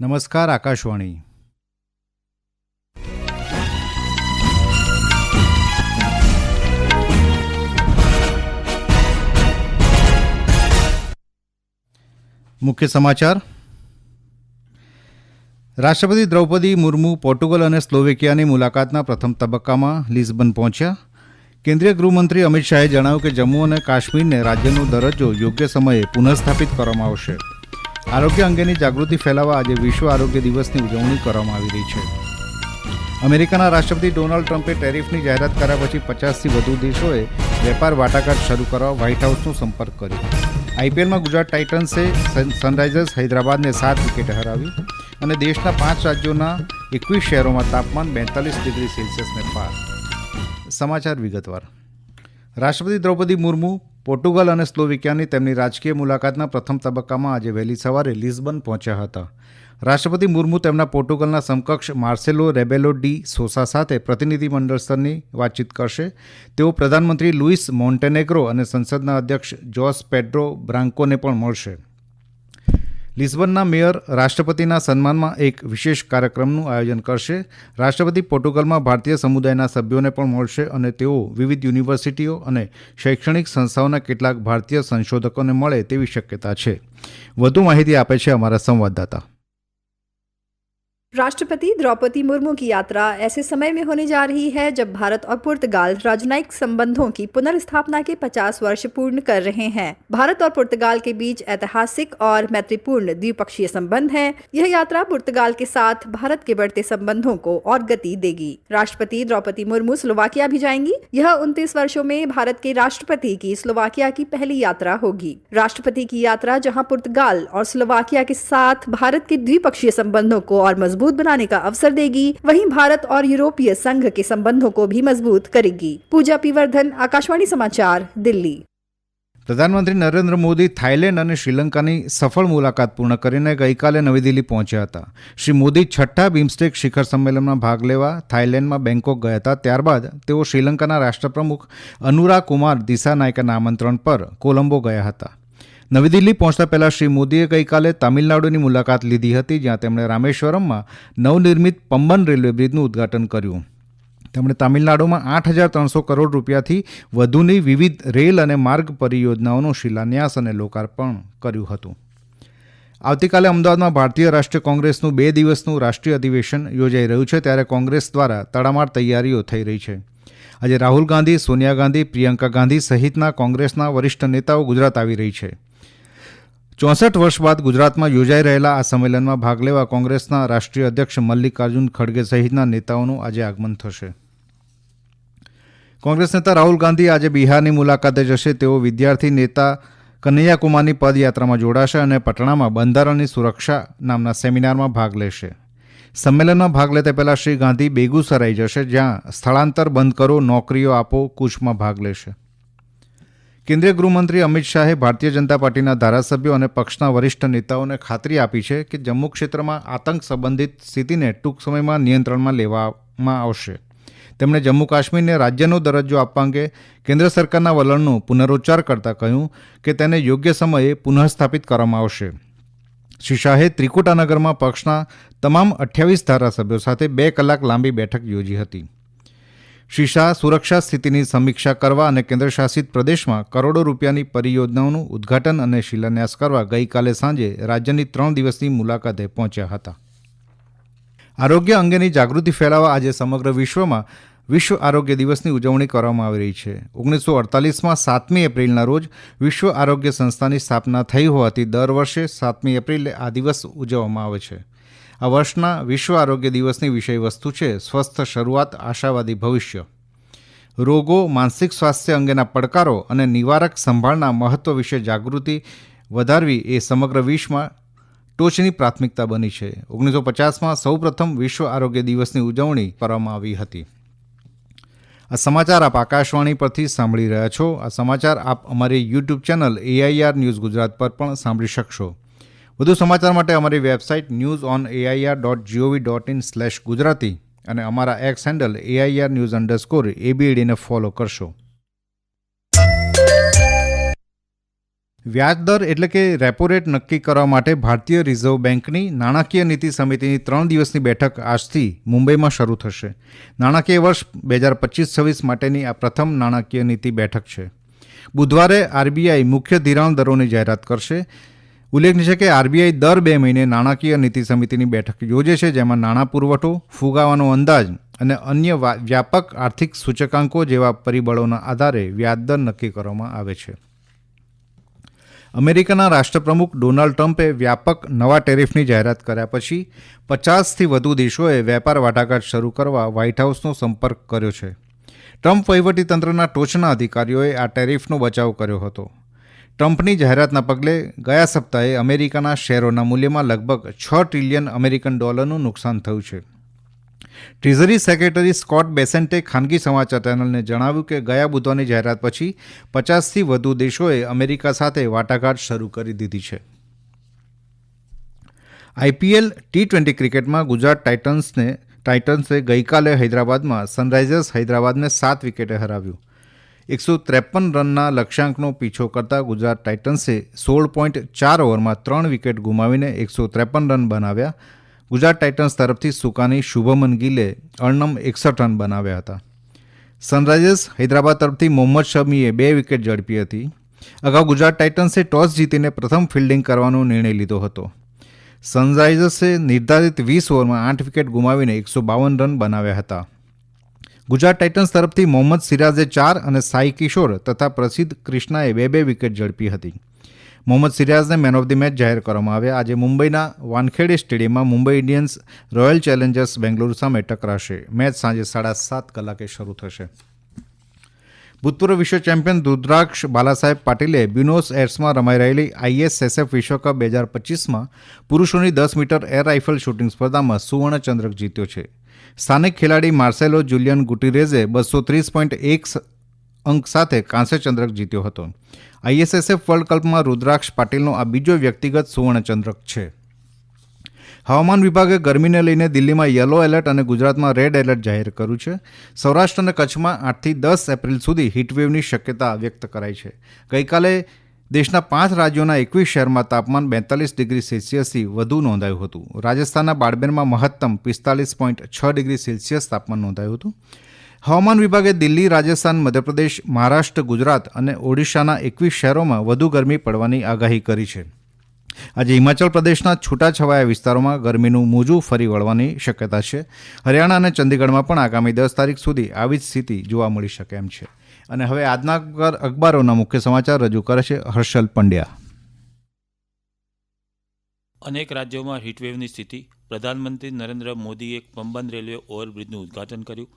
નમસ્કાર, આકાશવાણી. મુખ્ય સમાચાર. રાષ્ટ્રપતિ દ્રૌપદી મુર્મુ પોર્ટુગલ અને સ્લોવેકિયાની મુલાકાતના પ્રથમ તબક્કામાં લિઝબન પહોંચ્યા. કેન્દ્રીય ગૃહમંત્રી અમિત શાહે જણાવ્યું કે જમ્મુ અને કાશ્મીરને રાજ્યનો દરજ્જો યોગ્ય સમયે પુનઃસ્થાપિત કરવામાં આવશે. આરોગ્ય અંગેની જાગૃતિ ફેલાવવા આજે વિશ્વ આરોગ્ય દિવસની ઉજવણી કરવામાં આવી રહી છે. અમેરિકાના રાષ્ટ્રપતિ ડોનાલ્ડ ટ્રમ્પે ટેરિફની જાહેરાત કર્યા પછી પચાસથી વધુ દેશોએ વેપાર વાટાઘાટ શરૂ કરવા વ્હાઇટ હાઉસનો સંપર્ક કર્યો. આઈપીએલમાં ગુજરાત ટાઇટન્સે સન- સનરાઇઝર્સ હૈદરાબાદને સાત વિકેટે હરાવી અને દેશના પાંચ રાજ્યોના એકવીસ શહેરોમાં તાપમાન બેતાલીસ ડિગ્રી સેલ્સિયસને પાર. સમાચાર વિગતવાર. રાષ્ટ્રપતિ દ્રૌપદી મુર્મુ પોર્ટુગલ અને સ્લોવિકિયાની તેમની રાજકીય મુલાકાતના પ્રથમ તબક્કામાં આજે વહેલી સવારે લિઝબન પહોંચ્યા હતા. રાષ્ટ્રપતિ મુર્મુ તેમના પોર્ટુગલના સમકક્ષ માર્સેલો રેબેલો ડી સોસા સાથે પ્રતિનિધિમંડળ સ્તરની વાતચીત કરશે. તેઓ પ્રધાનમંત્રી લુઇસ મોન્ટેનેગ્રો અને સંસદના અધ્યક્ષ જોસ પેડ્રો બ્રાન્કોને પણ મળશે. લિસ્બનના મેયર રાષ્ટ્રપતિના સન્માનમાં એક વિશેષ કાર્યક્રમનું આયોજન કરશે. રાષ્ટ્રપતિ પોર્ટુગલમાં ભારતીય સમુદાયના સભ્યોને પણ મળશે અને તેઓ વિવિધ યુનિવર્સિટીઓ અને શૈક્ષણિક સંસ્થાઓના કેટલાક ભારતીય સંશોધકોને મળે તેવી શક્યતા છે. વધુ માહિતી આપે છે અમારા સંવાદદાતા. राष्ट्रपति द्रौपदी मुर्मू की यात्रा ऐसे समय में होने जा रही है जब भारत और पुर्तगाल राजनयिक संबंधों की पुनर्स्थापना के 50 वर्ष पूर्ण कर रहे हैं। भारत और पुर्तगाल के बीच ऐतिहासिक और मैत्रीपूर्ण द्विपक्षीय संबंध हैं। यह यात्रा पुर्तगाल के साथ भारत के बढ़ते संबंधों को और गति देगी। राष्ट्रपति द्रौपदी मुर्मू स्लोवाकिया भी जाएँगी। यह उनतीस वर्षो में भारत के राष्ट्रपति की स्लोवाकिया की पहली यात्रा होगी। राष्ट्रपति की यात्रा जहाँ पुर्तगाल और स्लोवाकिया के साथ भारत के द्विपक्षीय संबंधों को और मज़बूत बनाने का अवसर देगी वहीं भारत और यूरोपीय संघ के संबंधों को भी मजबूत करेगी पूजा पीवर्धन आकाशवाणी समाचार दिल्ली પ્રધાનમંત્રી નરેન્દ્ર મોદી થાઇલેન્ડ અને શ્રીલંકાની સફળ મુલાકાત પૂર્ણ કરીને ગઈકાલે નવી દિલ્હી પહોંચ્યા હતા શ્રી મોદી છઠ્ઠા બિમ્સ્ટેક શિખર સંમેલનમાં ભાગ લેવા થાઇલેન્ડમાં બેંકોક ગયા હતા ત્યારબાદ તેઓ શ્રીલંકાના રાષ્ટ્રપ્રમુખ અનુરા કુમાર દિસાનાયકના આમંત્રણ પર કોલંબો ગયા હતા નવી દિલ્હી પહોંચતા પહેલા શ્રી મોદીએ ગઈકાલે તમિલનાડુની મુલાકાત લીધી હતી, જ્યાં તેમણે રામેશ્વરમમાં નવનિર્મિત પમ્બન રેલવે બ્રિજનું ઉદ્ઘાટન કર્યું. તેમણે તમિલનાડુમાં આઠ હજાર ત્રણસો કરોડ રૂપિયાથી વધુની વિવિધ રેલ અને માર્ગ પરિયોજનાઓનો શિલાન્યાસ અને લોકાર્પણ કર્યું હતું. આવતીકાલે અમદાવાદમાં ભારતીય રાષ્ટ્રીય કોંગ્રેસનું બે દિવસનું રાષ્ટ્રીય અધિવેશન યોજાઈ રહ્યું છે, ત્યારે કોંગ્રેસ દ્વારા તડામાર તૈયારીઓ થઈ રહી છે. આજે રાહુલ ગાંધી, સોનિયા ગાંધી, પ્રિયંકા ગાંધી સહિતના કોંગ્રેસના વરિષ્ઠ નેતાઓ ગુજરાત આવી રહી છે. ચોસઠ વર્ષ બાદ ગુજરાતમાં યોજાઈ રહેલા આ સંમેલનમાં ભાગ લેવા કોંગ્રેસના રાષ્ટ્રીય અધ્યક્ષ મલ્લિકાર્જુન ખડગે સહિતના નેતાઓનું આજે આગમન થશે. કોંગ્રેસ નેતા રાહુલ ગાંધી આજે બિહારની મુલાકાતે જશે. તેઓ વિદ્યાર્થી નેતા કનૈયાકુમારની પદયાત્રામાં જોડાશે અને પટણામાં બંધારણની સુરક્ષા નામના સેમિનારમાં ભાગ લેશે. સંમેલનમાં ભાગ લેતા પહેલાં શ્રી ગાંધી બેગુસરાઈ જશે, જ્યાં સ્થળાંતર બંધ કરો, નોકરીઓ આપો, કૂચમાં ભાગ લેશે. કેન્દ્રીય ગૃહમંત્રી અમિત શાહે ભારતીય જનતા પાર્ટીના ધારાસભ્યો અને પક્ષના વરિષ્ઠ નેતાઓને ખાતરી આપી છે કે જમ્મુ ક્ષેત્રમાં આતંક સંબંધિત સ્થિતિને ટૂંક સમયમાં નિયંત્રણમાં લેવામાં આવશે. તેમણે જમ્મુ કાશ્મીરને રાજ્યનો દરજ્જો આપવા અંગે કેન્દ્ર સરકારના વલણનો પુનરોચ્ચાર કરતાં કહ્યું કે તેને યોગ્ય સમયે પુનઃસ્થાપિત કરવામાં આવશે. શ્રી શાહે ત્રિકુટાનગરમાં પક્ષના તમામ અઠ્યાવીસ ધારાસભ્યો સાથે બે કલાક લાંબી બેઠક યોજી હતી. શ્રી શાહ સુરક્ષા સ્થિતિની સમીક્ષા કરવા અને કેન્દ્રશાસિત પ્રદેશમાં કરોડો રૂપિયાની પરિયોજનાઓનું ઉદ્ઘાટન અને શિલાન્યાસ કરવા ગઈકાલે સાંજે રાજ્યની ત્રણ દિવસની મુલાકાતે પહોંચ્યા હતા. આરોગ્ય અંગેની જાગૃતિ ફેલાવવા આજે સમગ્ર વિશ્વમાં વિશ્વ આરોગ્ય દિવસની ઉજવણી કરવામાં આવી રહી છે. ઓગણીસો અડતાલીસમાં સાતમી એપ્રિલના રોજ વિશ્વ આરોગ્ય સંસ્થાની સ્થાપના થઈ હોવાથી દર વર્ષે સાતમી એપ્રિલે આ દિવસ ઉજવવામાં આવે છે. આ વર્ષના વિશ્વ આરોગ્ય દિવસની વિષય વસ્તુ છે સ્વસ્થ શરૂઆત, આશાવાદી ભવિષ્ય. રોગો, માનસિક સ્વાસ્થ્ય અંગેના પડકારો અને નિવારક સંભાળના મહત્વ વિશે જાગૃતિ વધારવી એ સમગ્ર વિશ્વમાં ટોચની પ્રાથમિકતા બની છે. ઓગણીસો પચાસમાં સૌપ્રથમ વિશ્વ આરોગ્ય દિવસની ઉજવણી કરવામાં આવી હતી. આ સમાચાર આપ આકાશવાણી પરથી સાંભળી રહ્યા છો. આ સમાચાર આપ અમારી YouTube channel AIR news Gujarat પર પણ સાંભળી શકશો. વધુ સમાચાર માટે અમારી website news on AIR dot gov dot in slash Gujarati અને અમારા X handle AIR news underscore એબીઈડીને follow કરશો. વ્યાજ દર એટલે કે રેપો રેટ નક્કી કરવા માટે ભારતીય રિઝર્વ બેંકની નાણાકીય નીતિ સમિતિની ત્રણ દિવસની બેઠક આજથી મુંબઈમાં શરૂ થશે. નાણાકીય વર્ષ બે હજાર પચીસ છવ્વીસ માટેની આ પ્રથમ નાણાકીય નીતિ બેઠક છે. બુધવારે આરબીઆઈ મુખ્ય ધિરાણ દરોની જાહેરાત કરશે. ઉલ્લેખનીય છે કે આરબીઆઈ દર બે મહિને નાણાકીય નીતિ સમિતિની બેઠક યોજે છે, જેમાં નાણાં પુરવઠો, ફુગાવાનો અંદાજ અને અન્ય વ્યાપક આર્થિક સૂચકાંકો જેવા પરિબળોના આધારે વ્યાજદર નક્કી કરવામાં આવે છે. અમેરિકાના રાષ્ટ્રપ્રમુખ ડોનાલ્ડ ટ્રમ્પે વ્યાપક નવા ટેરિફની જાહેરાત કર્યા પછી પચાસથી વધુ દેશોએ વેપાર વાટાઘાટ શરૂ કરવા વ્હાઇટ હાઉસનો સંપર્ક કર્યો છે. ટ્રમ્પ વહીવટીતંત્રના ટોચના અધિકારીઓએ આ ટેરિફનો બચાવ કર્યો હતો. ટ્રમ્પની જાહેરાતના પગલે ગયા સપ્તાહે અમેરિકાના શેરોના મૂલ્યમાં લગભગ છ ટ્રિલિયન અમેરિકન ડોલરનું નુકસાન થયું છે. ટ્રેઝરી સેક્રેટરી સ્કોટ બેસેન્ટે ખાનગી સમાચાર ચેનલને જણાવ્યું કે ગયા બુધવારની જાહેરાત પછી પચાસથી વધુ દેશોએ અમેરિકા સાથે વાટાઘાટ શરૂ કરી દીધી છે. આઈપીએલ ટી ટ્વેન્ટી ક્રિકેટમાં ગુજરાત ટાઇટન્સને ટાઇટન્સે ગઈકાલે હૈદરાબાદમાં સનરાઇઝર્સ હૈદરાબાદને સાત વિકેટે હરાવ્યું. એકસો ત્રેપન રનના લક્ષ્યાંકનો પીછો કરતા ગુજરાત ટાઇટન્સે સોળ પોઈન્ટ ચાર ઓવરમાં ત્રણ વિકેટ ગુમાવીને એકસો ત્રેપન રન બનાવ્યા. ગુજરાત ટાઇટન્સ તરફથી સુકાની શુભમન ગિલે અણનમ એકસઠ રન બનાવ્યા હતા. સનરાઇઝર્સ હૈદરાબાદ તરફથી મોહમ્મદ શમીએ બે વિકેટ ઝડપી હતી. અગાઉ ગુજરાત ટાઇટન્સે ટોસ જીતીને પ્રથમ ફિલ્ડિંગ કરવાનો નિર્ણય લીધો હતો. સનરાઇઝર્સે નિર્ધારિત વીસ ઓવરમાં આઠ વિકેટ ગુમાવીને એકસો બાવન રન બનાવ્યા હતા. ગુજરાત ટાઇટન્સ તરફથી મોહમ્મદ સિરાજે ચાર અને સાઈ કિશોર તથા પ્રસિદ્ધ ક્રિષ્નાએ બે બે વિકેટ ઝડપી હતી. મોહમ્મદ સિરાજને મેન ઓફ ધી મેચ જાહેર કરવામાં આવ્યા. આજે મુંબઈના વાનખેડે સ્ટેડિયમમાં Mumbai Indians royal challengers Bengaluru સામે ટકરાશે. મેચ સાંજે સાડા સાત કલાકે શરૂ થશે. ભૂતપૂર્વ વિશ્વ ચેમ્પિયન રુદ્રાક્ષ બાલાસાહેબ પાટીલે બ્યુનોસ એર્સમાં રમાઈ રહેલી આઈએસએસએફ વિશ્વકપ બે હજાર પચીસમાં પુરુષોની દસ મીટર એર રાઇફલ શૂટિંગ સ્પર્ધામાં સુવર્ણચંદ્રક જીત્યો છે. સ્થાનિક ખેલાડી માર્સેલો જુલિયન ગુટીરેઝે બસો ત્રીસ પોઈન્ટ એક અંક સાથે કાંસ્ય ચંદ્રક જીત્યો હતો. આઈએસએસએફ વર્લ્ડ કપમાં રુદ્રાક્ષ પાટીલનો આ બીજો વ્યક્તિગત સુવર્ણચંદ્રક છે. હવામાન વિભાગે ગરમીને લઈને દિલ્હીમાં યલો એલર્ટ અને ગુજરાતમાં રેડ એલર્ટ જાહેર કર્યું છે. સૌરાષ્ટ્ર અને કચ્છમાં આઠથી દસ એપ્રિલ સુધી હીટવેવની શક્યતા વ્યક્ત કરાઈ છે. ગઈકાલે દેશના પાંચ રાજ્યોના એકવીસ શહેરમાં તાપમાન બેતાલીસ ડિગ્રી સેલ્સિયસથી વધુ નોંધાયું હતું. રાજસ્થાનના બાડમેરમાં મહત્તમ પિસ્તાલીસ પોઈન્ટ છ ડિગ્રી સેલ્સિયસ તાપમાન નોંધાયું હતું. હવામાન વિભાગે દિલ્હી, રાજસ્થાન, મધ્યપ્રદેશ, મહારાષ્ટ્ર, ગુજરાત અને ઓડિશાના એકવીસ શહેરોમાં વધુ ગરમી પડવાની આગાહી કરી છે. આજે હિમાચલ પ્રદેશના છૂટાછવાયા વિસ્તારોમાં ગરમીનું મોજું ફરી વળવાની શક્યતા છે. હરિયાણા અને ચંદીગઢમાં પણ આગામી દસ તારીખ સુધી આવી જ સ્થિતિ જોવા મળી શકે એમ છે. અને હવે આજના અખબારોના મુખ્ય સમાચાર રજૂ કરે છે હર્ષલ પંડ્યા. અનેક રાજ્યોમાં હીટવેવની સ્થિતિ. પ્રધાનમંત્રી નરેન્દ્ર મોદીએ પંબન રેલવે ઓવરબ્રિજનું ઉદ્ઘાટન કર્યું.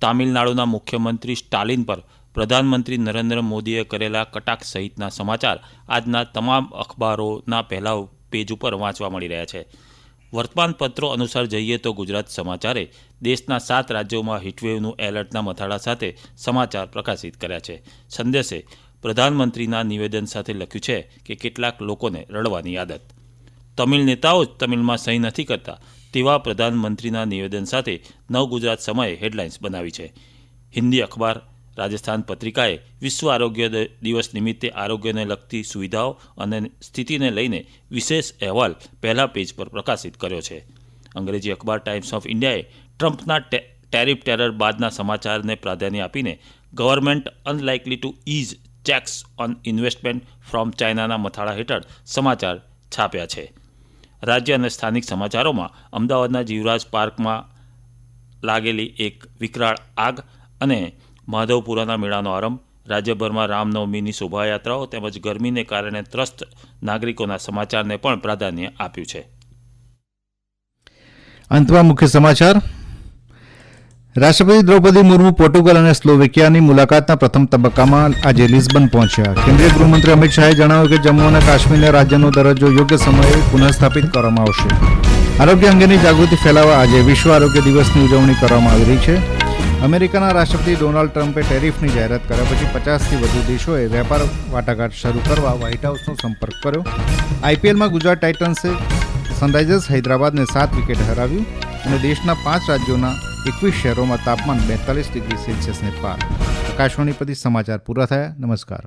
તામિલનાડુના મુખ્યમંત્રી સ્ટાલિન પર પ્રધાનમંત્રી નરેન્દ્ર મોદીએ કરેલા કટાક્ષ સહિતના સમાચાર આજના તમામ અખબારોના પહેલા પેજ ઉપર વાંચવા મળી રહ્યા છે. વર્તમાન પત્રો અનુસાર જઈએ તો ગુજરાત સમાચારે દેશના સાત રાજ્યોમાં હીટવેવનું એલર્ટના મથાળા સાથે સમાચાર પ્રકાશિત કર્યા છે. સંદેશે પ્રધાનમંત્રીના નિવેદન સાથે લખ્યું છે કે કેટલાક લોકોને રડવાની આદત. તમિલ નેતાઓ જ તમિલમાં સહી નથી કરતા તેવા પ્રધાનમંત્રીના નિવેદન સાથે નવ ગુજરાત સમયે હેડલાઇન્સ બનાવી છે. હિન્દી અખબાર રાજસ્થાન પત્રિકાએ વિશ્વ આરોગ્ય દિવસ નિમિત્તે આરોગ્યને લગતી સુવિધાઓ અને સ્થિતિને લઈને વિશેષ અહેવાલ પહેલા પેજ પર પ્રકાશિત કર્યો છે. અંગ્રેજી અખબાર ટાઈમ્સ ઓફ ઇન્ડિયાએ ટ્રમ્પના ટેરિફ ટેરર બાદના સમાચારને પ્રાધાન્ય આપીને government unlikely to ease checks on investment from ચાઇનાના મથાળા હેઠળ સમાચાર છાપ્યા છે. રાજ્ય અને સ્થાનિક સમાચારોમાં અમદાવાદના જીવરાજ પાર્કમાં લાગેલી એક વિકરાળ આગ અને માધવપુરાના મેળાનો આરંભ, રાજ્યભરમાં રામનવમીની શોભાયાત્રાઓ તેમજ ગરમીને કારણે ત્રસ્ત નાગરિકોના સમાચારને પણ પ્રાધાન્ય આપ્યું છે. અંતમાં મુખ્ય સમાચાર. રાષ્ટ્રપતિ દ્રૌપદી મુર્મુ પોર્ટુગલ અને સ્લોવેકિયાની મુલાકાતના પ્રથમ તબક્કામાં આજે લિસ્બન પહોંચ્યા. કેન્દ્રીય ગૃહમંત્રી અમિત શાહે જણાવ્યું કે જમ્મુ અને કાશ્મીરને રાજ્યનો દરજ્જો યોગ્ય સમયે પુનઃસ્થાપિત કરવામાં આવશે. આરોગ્ય અંગેની જાગૃતિ ફેલાવવા આજે વિશ્વ આરોગ્ય દિવસની ઉજવણી કરવામાં આવી રહી છે. અમેરિકાના રાષ્ટ્રપતિ ડોનાલ્ડ ટ્રમ્પે ટેરિફની જાહેરાત કર્યા પછી પચાસથી વધુ દેશોએ વેપાર વાટાઘાટ શરૂ કરવા વ્હાઇટ હાઉસનો સંપર્ક કર્યો. આઈપીએલમાં ગુજરાત ટાઇટન્સે સનરાઇઝર્સ હૈદરાબાદને સાત વિકેટ હરાવ્યું અને દેશના પાંચ રાજ્યોના એકવીસ શહેરોમાં તાપમાન બેતાલીસ ડિગ્રી સેલ્સિયસને પાર. આકાશવાણી પરથી સમાચાર પૂરા થયા. નમસ્કાર.